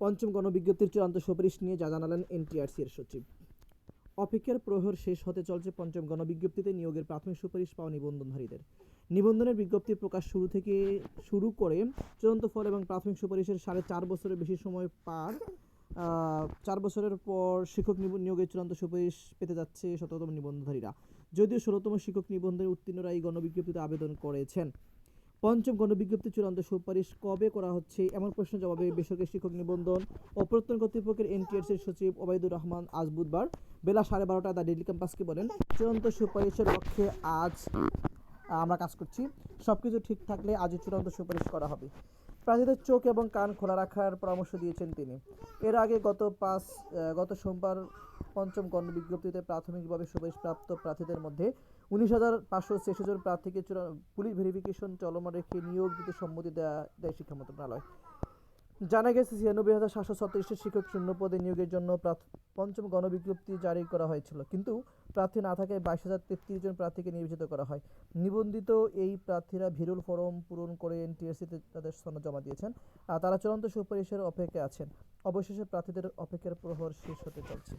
পঞ্চম গণবিজ্ঞপ্তির চূড়ান্ত সুপারিশ নিয়ে যা জানালেন এনটিআরসি এর সচিব। অপেক্ষার প্রহর শেষ হতে চলছে পঞ্চম গণবিজ্ঞপ্তিতে নিয়োগের প্রাথমিক সুপারিশ পাওয়া নিবন্ধনধারীদের। নিবন্ধনের বিজ্ঞপ্তি প্রকাশ শুরু থেকে শুরু করে চূড়ান্ত ফল এবং প্রাথমিক সুপারিশের সাড়ে চার বছরের বেশি সময় পার চার বছরের পর শিক্ষক নিয়োগের চূড়ান্ত সুপারিশ পেতে যাচ্ছে শততম নিবন্ধধারীরা যদিও ষোলোতম শিক্ষক নিবন্ধনের উত্তীর্ণরা এই গণবিজ্ঞপ্তিতে আবেদন করেছেন। পঞ্চম গণবিজ্ঞপ্তি চূড়ান্ত সুপারিশ কবে করা হচ্ছে? এমন প্রশ্নের জবাবে বেসরকারি শিক্ষক নিবন্ধন ও প্রত্যয়ন কর্তৃপক্ষের এনটিআরসির সচিব ওবায়দুর রহমান আজ বুধবার বেলা সাড়ে বারোটা দা ডেলি ক্যাম্পাসকে বলেন, চূড়ান্ত সুপারিশের পক্ষে আজ, আমরা কাজ করছি। সব কিছু ঠিক থাকলে আজই চূড়ান্ত সুপারিশ করা হবে। প্রার্থীদের চোখ এবং কান খোলা রাখার পরামর্শ দিয়েছেন তিনি। এর আগে গত পাঁচ গত সোমবার পঞ্চম গণ বিজ্ঞপ্তিতে প্রাথমিকভাবে সুপারিশপ্রাপ্ত প্রার্থীদের মধ্যে উনিশ হাজার পাঁচশো ছেষট্টি জন প্রার্থীকে পুলিশ ভেরিফিকেশন চলমান রেখে নিয়োগ দিতে সম্মতি দেয়া দেয় শিক্ষা মন্ত্রণালয়। জানা গেছে, ছিয়ানব্বই হাজার সাতশো ছত্রিশটি শিক্ষক শূন্য পদে নিয়োগের জন্য পঞ্চম গণবিজ্ঞপ্তি জারি করা হয়েছিল। কিন্তু প্রার্থী না থাকায় বাইশ হাজার তেত্রিশ জন প্রার্থীকে নির্বাচিত করা হয়। নিবন্ধিত এই প্রার্থীরা ভিরুল ফরম পূরণ করে এনটিএসসিতে তাদের সনদ জমা দিয়েছেন। আর তারা চূড়ান্ত সুপারিশের অপেক্ষায় আছেন। অবশেষে প্রার্থীদের অপেক্ষার প্রহর শেষ হতে চলছে।